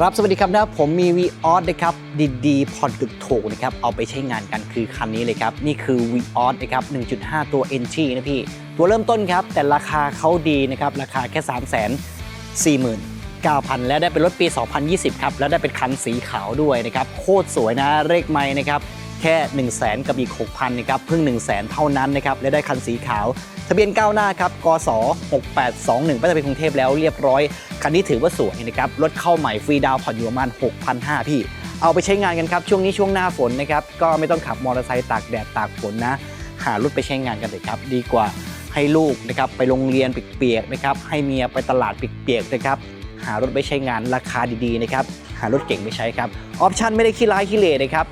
ครับ สวัสดีครับนะผมมี v ีออสนะครับดีๆผ่อนถูกถูกๆนะครับ เอาไปใช้งานกันคือคันนี้เลยครับ นี่คือ v ีออสนะครับ 1.5 ตัว n g นะพี่ ตัวเริ่มต้นครับ แต่ราคาเขาดีนะครับ ราคาแค่ 3 4 0 0 0 0 9,000 แล้วได้เป็นรถปี 2020 ครับ แล้วได้เป็นคันสีขาวด้วยนะครับ โคตรสวยนะเลขไม่นะครับ แค่ 1 0 0 0 0แกับอีก 6,000 นะครับ เพิ่ง 1 0 0 0 0แเท่านั้นนะครับ และได้คันสีขาว ทะเบียนก้าวหน้าครับกส6821ก็จะเป็นกรุงเทพแล้วเรียบร้อย คันนี้ถือว่าสวยนะครับ รถเข้าใหม่ฟรีดาวผ่อนอยู่ประมาณ 6,500 พี่ เอาไปใช้งานกันครับ ช่วงนี้ช่วงหน้าฝนนะครับ ก็ไม่ต้องขับมอเตอร์ไซค์ตากแดดตากฝนนะ หารถไปใช้งานกันเลยครับ ดีกว่าให้ลูกนะครับไปโรงเรียนเปียกๆนะครับ ให้เมียไปตลาดเปียกๆนะครับหารถไปใช้งานราคาดีๆนะครับ หารถเก่งไปใช้ครับ ออปชั่นไม่ได้ขี้ร้ายขี้เหร่นะครับ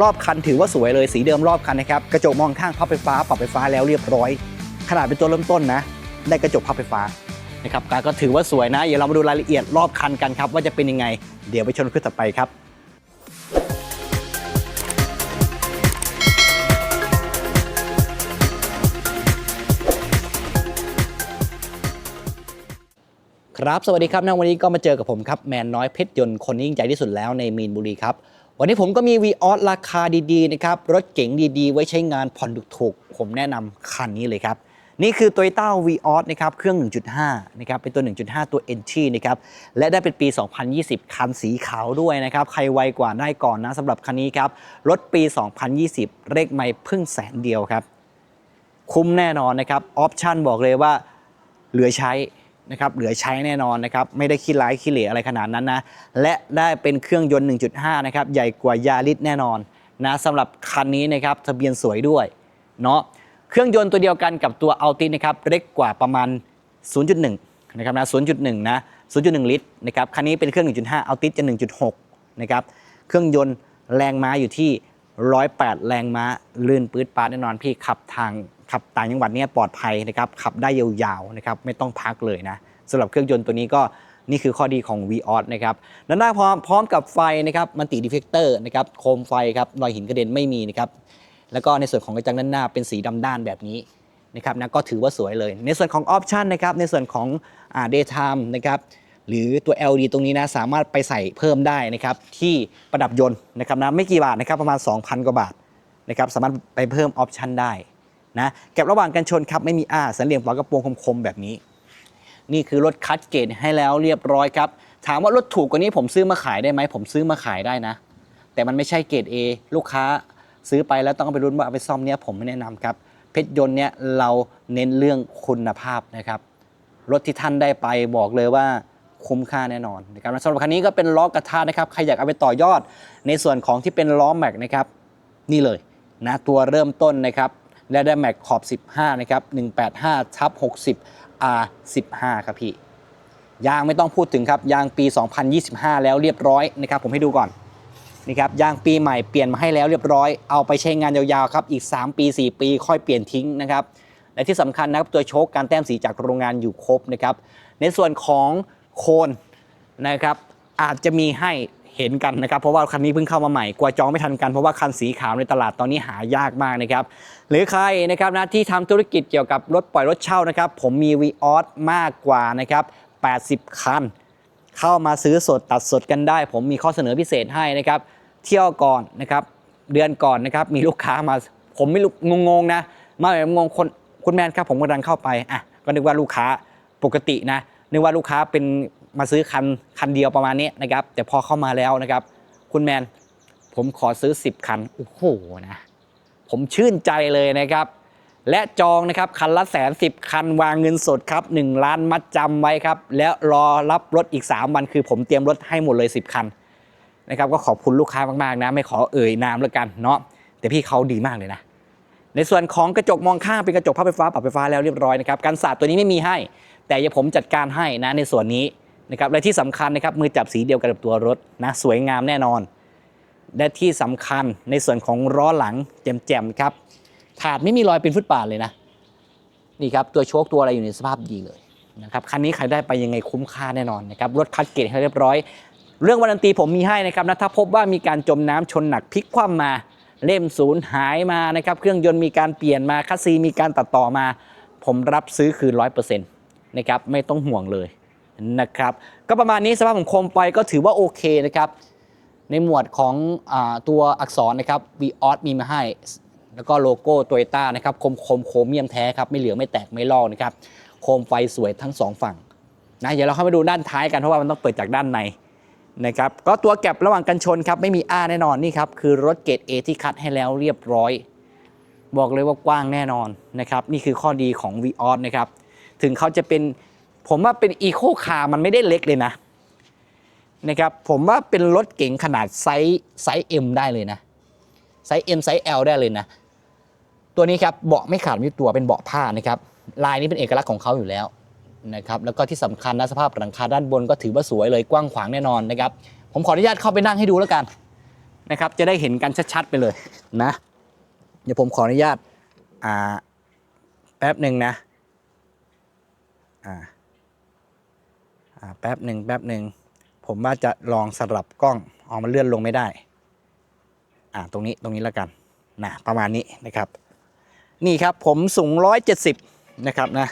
รอบคันถือว่าสวยเลยสีเดิมรอบคันนะครับ กระจกมองข้างพับไฟฟ้าปรับไฟฟ้าแล้วเรียบร้อย ขนาดเป็นตัวเริ่มต้นนะ ได้กระจกพับไฟฟ้านะครับการก็ถือว่าสวยนะ เดี๋ยวเรามาดูรายละเอียดรอบคันกันครับ ว่าจะเป็นยังไง เดี๋ยวไปชมคลิปต่อไปครับครับสวัสดีครับนะวันนี้ก็มาเจอกับผมครับแมนน้อยเพชรยนต์คนยิ่งใหญ่ที่สุดแล้วในมีนบุรีครับ วันนี้ผมก็มี v ีออสราคาดีๆนะครับ รถเก๋งดีๆ ไว้ใช้งานผ่อนถูกๆผมแนะนำคันนี้เลยครับ นี่คือ Toyota v ีออสนะครับเครื่อง 1.5 นะครับเป็นตัว 1.5 ตัว NT นะครับและได้เป็นปี 2020 คันสีขาวด้วยนะครับ ใครไวกว่าได้ก่อนนะสำหรับคันนี้ครับ รถปี 2020 เลขไม่พิ่งแสนเดียวครับ คุ้มแน่นอนนะครับ ออปชันบอกเลยว่าเหลือใช้นะครับเหลือใช้แน่นอนนะครับ ไม่ได้ขี้ร้ายขี้เหร่อะไรขนาดนั้นนะ และได้เป็นเครื่องยนต์ 1.5 นะครับ ใหญ่กว่ายาริสแน่นอนนะสำหรับคันนี้นะครับทะเบียนสวยด้วยเนาะ เครื่องยนต์ตัวเดียวกันกับตัวอัลตินะครับเล็กกว่าประมาณ 0.1 นะครับนะ 0.1 นะ 0.1 ลิตรนะครับคันนี้เป็นเครื่อง 1.5อัลติจะ 1.6 นะครับเครื่องยนต์แรงม้าอยู่ที่ 108 แรงม้าลื่นปื๊ดปาดแน่นอนพี่ขับทางขับต่างจังหวัดเนี่ยปลอดภัยนะครับขับได้ยาวๆนะครับไม่ต้องพักเลยนะสำหรับเครื่องยนต์ตัวนี้ก็นี่คือข้อดีของ v ีออนะครับด้านหน้าพร้อมพร้อมกับไฟนะครับมันติดีเฟกเตอร์นะครับโคมไฟครับรอยหินกระเด็นไม่มีนะครับ แล้วก็ในส่วนของกระจังด้านหน้าเป็นสีดำด้านแบบนี้นะครับนะก็ถือว่าสวยเลย ในส่วนของออปชันนะครับในส่วนของอ่า daytime นะครับหรือตัว LED ตรงนี้นะสามารถไปใส่เพิ่มได้นะครับที่ประดับยนต์นะครับนะไม่กี่บาทนะครับประมาณ 2,000 กว่าบาทนะครับสามารถไปเพิ่มออปชันได้นะเก็บระหว่างกันชนครับไม่มีอ้าสันเหลี่ยมฝากระโปรงคมๆแบบนี้ นี่คือรถคัดเกรดให้แล้วเรียบร้อยครับถามว่ารถถูกกว่านี้ผมซื้อมาขายได้ไหมผมซื้อมาขายได้นะ แต่มันไม่ใช่เกรด A ลูกค้า ซื้อไปแล้วต้องไปรุ่นว่าเอาไปซ่อมเนี้ยผมไม่แนะนำครับ เพชรยนต์เนี่ยเราเน้นเรื่องคุณภาพนะครับ รถที่ท่านได้ไปบอกเลยว่าคุ้มค่าแน่นอนนะครับสำหรับคันนี้ก็เป็นล้อกระทะนะครับใครอยากเอาไปต่อยอด ในส่วนของที่เป็นล้อแม็กนะครับนี่เลยนะตัวเริ่มต้นนะครับและได้แม็กขอบ 15 นะครับ 185ทับ60 R 15 ครับพี่ ยางไม่ต้องพูดถึงครับ ยางปี 2025 แล้วเรียบร้อยนะครับ ผมให้ดูก่อน นี่ครับยางปีใหม่เปลี่ยนมาให้แล้วเรียบร้อยเอาไปใช้งานยาวๆครับอีก 3 ปี 4 ปี ค่อยเปลี่ยนทิ้งนะครับและที่สำคัญนะครับตัวโชคการแต้มสีจากโรงงานอยู่ครบนะครับในส่วนของโคนนะครับอาจจะมีให้เห็นกันนะครับเพราะว่าคันนี้เพิ่งเข้ามาใหม่กลัวจองไม่ทันกันเพราะว่าคันสีขาวในตลาดตอนนี้หายากมากนะครับหรือใครนะครับนะที่ทำธุรกิจเกี่ยวกับรถปล่อยรถเช่านะครับผมมี v ีออสมากกว่านะครับ80 คัน เข้ามาซื้อสดตัดสดกันได้ ผมมีข้อเสนอพิเศษให้นะครับ เที่ยวก่อนนะครับ เดือนก่อนนะครับ มีลูกค้ามาผมไม่รู้งงๆนะ มาแบบงงคนคุณแมนครับผมกำลังเข้าไปอะก็นึกว่าลูกค้าปกตินะนึกว่าลูกค้าเป็นมาซื้อคันคันเดียวประมาณนี้นะครับ แต่พอเข้ามาแล้วนะครับ คุณแมนผมขอซื้อ 10 คันโอ้โหนะผมชื่นใจเลยนะครับ และจองนะครับคันละแสนสิบคันวางเงินสดครับ 1 ล้านมัดจำไว้ครับ แล้วรอรับรถอีก 3 วันคือผมเตรียมรถให้หมดเลย 10 คัน นะครับก็ขอบคุณลูกค้ามากๆนะไม่ขอเอ่ยนามแล้วกันเนาะแต่พี่เขาดีมากเลยนะ ในส่วนของกระจกมองข้างเป็นกระจกพับไฟฟ้าปรับไฟฟ้าแล้วเรียบร้อยนะครับกันศาสตร์ตัวนี้ไม่มีให้ แต่ยผมจัดการให้นะในส่วนนี้นะครับและที่สำคัญนะครับมือจับสีเดียวกันกับตัวรถนะสวยงามแน่นอน และที่สำคัญในส่วนของล้อหลังแจ่มๆครับถาดไม่มีรอยเป็นฟุตบาทเลยนะนี่ครับตัวโชคตัวอะไรอยู่ในสภาพดีเลยนะครับคันนี้ใครได้ไปยังไงคุ้มค่าแน่นอนนะครับรถคัดเกรดให้เรียบร้อย เรื่องวารันตีผมมีให้นะครับนะถ้าพบว่ามีการจมน้ำชนหนักพลิกคว่ำมาเล่มศูนย์หายมานะครับเครื่องยนต์มีการเปลี่ยนมาคัสซีมีการตัดต่อมา ผมรับซื้อคืนร้อยเปอร์เซ็นต์นะครับไม่ต้องห่วงเลยนะครับก็ประมาณนี้สภาพของโคมไฟก็ถือว่าโอเคนะครับในหมวดของอตัวอักษรนะครับ v ีออสมีมาให้ แล้วก็โลโก้โตโยต้านะครับคมคมโครเมียมแท้ครับ ไม่เหลืองไม่แตกไม่ลอกนะครับโคมไฟสวยทั้งสองฝั่งนะเดี๋ยวเราเข้ามาดูด้านท้ายกันเพราะว่ามันต้องเปิดจากด้านใน นะครับก็ตัวแก็บระหว่างกันชนครับไม่มีอ้าแน่นอนนี่ครับคือรถเกรด A ที่คัดให้แล้วเรียบร้อย บอกเลยว่ากว้างแน่นอนนะครับนี่คือข้อดีของ v ีออสนะครับถึงเขาจะเป็นผมว่าเป็นอีโคคาร์มันไม่ได้เล็กเลยนะนะครับผมว่าเป็นรถเก๋งขนาดไซส์ไซส์ M ได้เลยนะไซส์ M ไซส์ L ได้เลยนะ ตัวนี้ครับเบาะไม่ขาดม่ตัวเป็นเบาะผ้านะครับลายนี้เป็นเอกลักษณ์ของเขาอยู่แล้ว นะครับแล้วก็ที่สำคัญนะสภาพหลังคาด้านบนก็ถือว่าสวยเลยกว้างขวางแน่นอนนะครับ ผมขออนุญาตเข้าไปนั่งให้ดูแล้วกันนะครับ จะได้เห็นกันชัดๆไปเลยนะ เดี๋ยวผมขออนุญาตอ่าแป๊บหนึ่งนะอ่าอ่าแป๊บหนึ่งแป๊บหนึ่งผมว่าจะลองสลับกล้องออกมาเลื่อนลงไม่ได้อ่าตรงนี้ตรงนี้แล้วกันนะประมาณนี้นะครับ นี่ครับผมสูงร้อยเจ็ดสิบนะครับนะ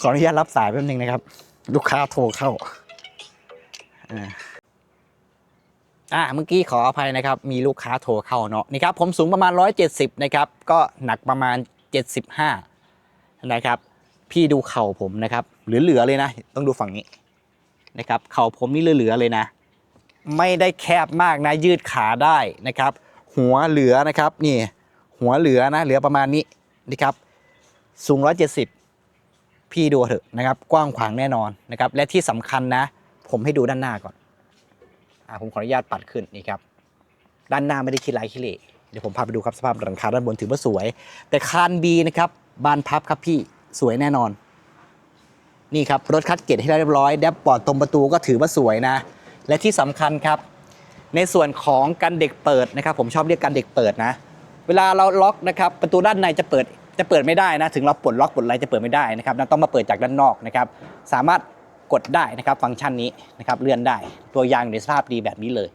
ขออนุญาตรับสายแป๊บนึงนะครับ ลูกค้าโทรเข้าอ่าเมื่อกี้ขออภัยนะครับ มีลูกค้าโทรเข้าเนาะนี่ครับ ผมสูงประมาณ 170 นะครับ ก็หนักประมาณ 75 นะครับ พี่ดูเข่าผมนะครับเหลือๆเลยนะ ต้องดูฝั่งนี้นะครับ เข่าผมนี่เหลือๆเลยนะ ไม่ได้แคบมากนะยืดขาได้นะครับ หัวเหลือนะครับนี่หัวเหลือนะเหลือประมาณนี้นะครับสูง 170 พี่ดูเถอะนะครับ กว้างขวางแน่นอนนะครับ และที่สำคัญนะ ผมให้ดูด้านหน้าก่อนอ่าผมขออนุญาตปัดขึ้นนี่ครับ ด้านหน้าไม่ได้คิดไรคิเลเดี๋ยวผมพาไปดูครับสภาพหลังคาด้านบนถือว่าสวย แต่คานบีนะครับบานพับครับพี่สวยแน่นอน นี่ครับรถคัดเกตให้เรียบร้อยแดบปอดตรงประตูก็ถือว่าสวยนะ และที่สำคัญครับ ในส่วนของกันเด็กเปิดนะครับ ผมชอบเรียกกันเด็กเปิดนะ เวลาเราล็อกนะครับ ประตูด้านในจะเปิด จะเปิดไม่ได้นะถึงเราปลดล็อกปลดอะไรจะเปิดไม่ได้นะครับต้องมาเปิดจากด้านนอกนะครับสามารถกดได้นะครับฟังก์ชันนี้นะครับเลื่อนได้ตัวยางอยู่ในสภาพดีแบบนี้เลย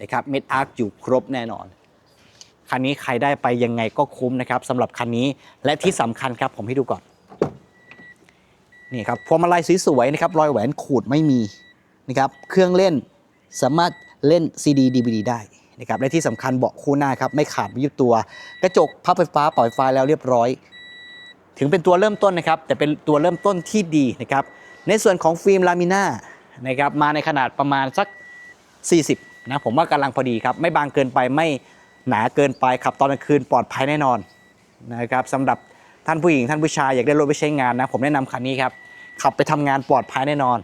นะครับเม็ดอาร์คอยู่ครบแน่นอนคันนี้ใครได้ไปยังไงก็คุ้มนะครับสำหรับคันนี้และที่สำคัญครับผมให้ดูก่อนนี่ครับพวงมาลัยสวยๆนะครับรอยแหวนขูดไม่มีนะครับเครื่องเล่นสามารถเล่น CD DVD ได้ นะครับและที่สำคัญเบาะคู่หน้าครับไม่ขาดไม่ยุบตัว กระจกพับไฟฟ้าปล่อยไฟแล้วเรียบร้อย ถึงเป็นตัวเริ่มต้นนะครับ แต่เป็นตัวเริ่มต้นที่ดีนะครับในส่วนของฟิล์มลามิน่านะครับมาในขนาดประมาณสัก 40นะผมว่ากำลังพอดีครับ ไม่บางเกินไปไม่หนาเกินไปขับตอนกลางคืนปลอดภัยแน่นอนนะครับสำหรับท่านผู้หญิงท่านผู้ชายอยากได้รถไปใช้งานนะผมแนะนำคันนี้ครับขับไปทำงานปลอดภัยแน่นอน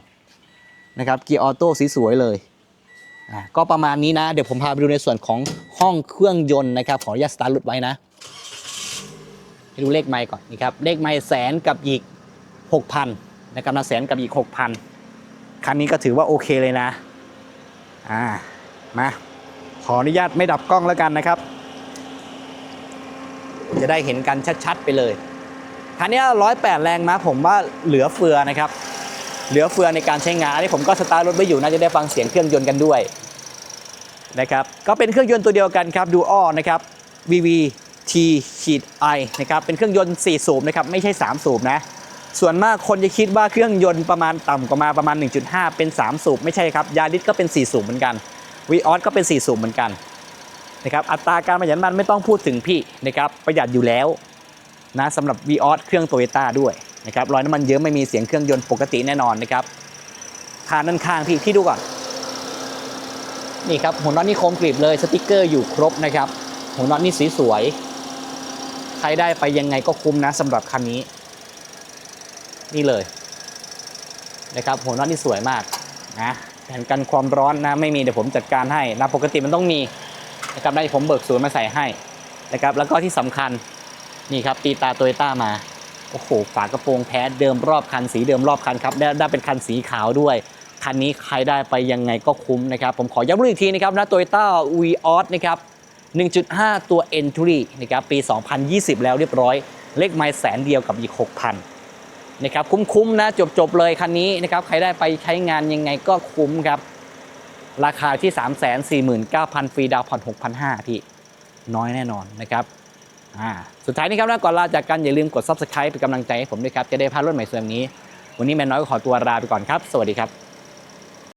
นะครับเกียร์ออโต้สีสวยเลย ก็ประมาณนี้นะ เดี๋ยวผมพาไปดูในส่วนของห้องเครื่องยนต์นะครับขออนุญาตสตาร์ทรถไว้นะให้ดูเลขไมล์ก่อนนี่ครับเลขไมล์แสนกับอีก 6,000นะครับนะแสนกับอีก 6,000 คันนี้ก็ถือว่าโอเคเลยนะอ่ามาขออนุญาตไม่ดับกล้องแล้วกันนะครับ จะได้เห็นกันชัดๆไปเลยคันนี้108 แรงม้าผมว่าเหลือเฟือนะครับ เหลือเฟือในการใช้งานอันนี้ผมก็สตาร์ทรถไว้อยู่น่าจะได้ฟังเสียงเครื่องยนต์กันด้วย นะครับก็เป็นเครื่องยนต์ตัวเดียวกันครับดูอ้อนะครับ VV T ขีด I นะครับเป็นเครื่องยนต์ 4 สูบนะครับไม่ใช่ 3 สูบนะส่วนมากคนจะคิดว่าเครื่องยนต์ประมาณต่ำกว่ามาประมาณ 1.5 เป็น 3 สูบไม่ใช่ครับยาริสก็เป็น 4 สูบเหมือนกันวีออสก็เป็น 4 สูบเหมือนกันนะครับอัตราการประหยัดน้ำมันไม่ต้องพูดถึงพี่นะครับประหยัดอยู่แล้วนะสำหรับ v ีออสเครื่องโตโยต้าด้วยนะครับรอยน้ำมันเยอะไม่มีเสียงเครื่องยนต์ปกติแน่นอนนะครับคานด้านข้างพี่พี่ดูก่อน นี่ครับหัวน็อตนี่คมกริบเลยสติกเกอร์อยู่ครบนะครับ หัวน็อตนี่สีสวย ใครได้ไปยังไงก็คุ้มนะสำหรับคันนี้ นี่เลยนะครับหัวน็อตนี่สวยมากนะแผ่นกันความร้อนนะไม่มีเดี๋ยวผมจัดการให้นะปกติมันต้องมีนะครับได้ผมเบิกศูนย์มาใส่ให้นะครับแล้วก็ที่สำคัญนี่ครับตีตาโตโยต้ามาโอ้โหฝากระโปรงแท้เดิมรอบคันสีเดิมรอบคันครับได้ได้เป็นคันสีขาวด้วย คันนี้ใครได้ไปยังไงก็คุ้มนะครับ ผมขอย้ำรุ่นอีกทีนะครับนะโตโยต้าวีออสนะครับ 1.5 ตัว Entry นะครับปี 2020 แล้วเรียบร้อย เลขไมล์แสนเดียวกับอีก 6,000นะครับคุ้มๆนะจบๆเลยคันนี้นะครับใครได้ไปใช้งานยังไงก็คุ้มครับ ราคาที่ 349,000 ฟรีดาวน์ผ่อน6,500 พี่ น้อยแน่นอนนะครับอ่าสุดท้ายนี้ครับนะก่อนลาจากกันอย่าลืมกด subscribe เป็นกำลังใจให้ผมด้วยครับ จะได้พลาดรถใหม่ส่วนนี้ วันนี้แมนน้อยก็ขอตัวลาไปก่อนครับ สวัสดีครับ